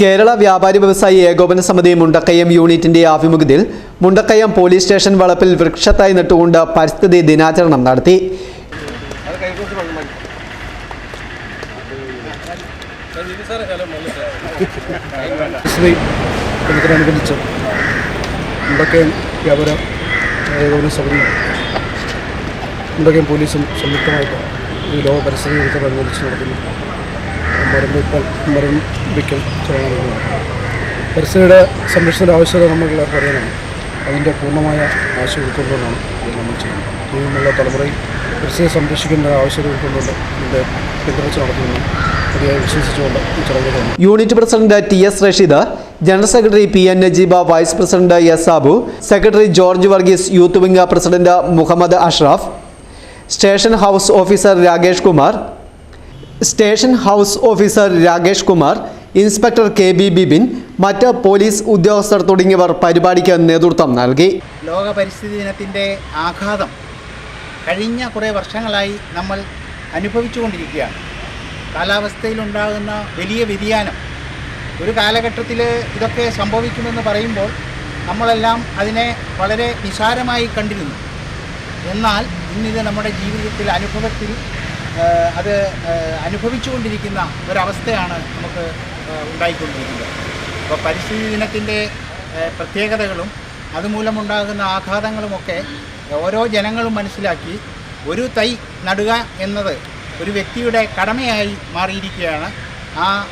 കേരള വ്യാപാരി വ്യവസായി ഏകോപന സമിതി മുണ്ടക്കയം യൂണിറ്റിന്റെ ആഭിമുഖ്യത്തിൽ മുണ്ടക്കയം പോലീസ് സ്റ്റേഷൻ വളപ്പിൽ വൃക്ഷത്തായി നട്ടുകൊണ്ട് പരിസ്ഥിതി ദിനാചരണം നടത്തി. ശ്രീ ദിനത്തിനനുബന്ധിച്ച് മുണ്ടക്കയം വ്യാപാര ഏകോപന സമിതി മുണ്ടക്കയം പോലീസും സംയുക്തമായിട്ട് ഈ ലോക പരിസ്ഥിതി ദിനത്തോടനുബന്ധിച്ച് നടത്തുന്നു മരം വെപ്പൽ മരം വയ്ക്കൽ ചടങ്ങാണ് പരിസ്ഥിതിയുടെ സംരക്ഷണത്തിന്റെ ആവശ്യകത നമ്മളെല്ലാവർക്കും അറിയാനാണ് അതിന്റെ പൂർണമായ ആവശ്യം ഉൾക്കൊണ്ടുകൊണ്ടാണ് ഇത് നമ്മൾ ചെയ്യുന്നത്. ഇനിയുമുള്ള തലമുറയിൽ പരിസ്ഥിതി സംരക്ഷിക്കേണ്ട ആവശ്യകത ഉൾക്കൊണ്ടുകൊണ്ട് ഇതിന്റെ പിന്തുണച്ച് വന്നു unit president T S Rasheed general secretary P N Najeeba vice president S Sabu secretary George Varghese youth wing president Muhammad Ashraf station house officer Rakesh Kumar station house officer Rakesh Kumar inspector K B Bibin മറ്റ് police ഉദ്യോഗസ്ഥർ തുടങ്ങിയവർ പരിപാടിക്ക് നേതൃത്വം നൽകി. ലോക പരിസ്ഥിതി ദിനത്തിന്റെ ആഘാതം കഴിഞ്ഞ കുറേ വർഷങ്ങളായി നമ്മൾ അനുഭവിച്ചുകൊണ്ടിരിക്കുകയാണ്. കാലാവസ്ഥയിലുണ്ടാകുന്ന വലിയ വ്യതിയാനം ഒരു കാലഘട്ടത്തിൽ ഇതൊക്കെ സംഭവിക്കുമെന്ന് പറയുമ്പോൾ നമ്മളെല്ലാം അതിനെ വളരെ നിസാരമായി കണ്ടിരുന്നു. എന്നാൽ ഇന്നിത് നമ്മുടെ ജീവിതത്തിൽ അനുഭവത്തിൽ അത് അനുഭവിച്ചുകൊണ്ടിരിക്കുന്ന ഒരവസ്ഥയാണ് നമുക്ക് ഉണ്ടായിക്കൊണ്ടിരിക്കുന്നത്. അപ്പോൾ പരിസ്ഥിതി ദിനത്തിന്റെ പ്രത്യേകതകളും അതുമൂലമുണ്ടാകുന്ന ആഘാതങ്ങളുമൊക്കെ ഓരോ ജനങ്ങളും മനസ്സിലാക്കി ഒരു തൈ നടുക എന്നത് ഒരു വ്യക്തിയുടെ കടമയായി മാറിയിരിക്കുകയാണ്. ആ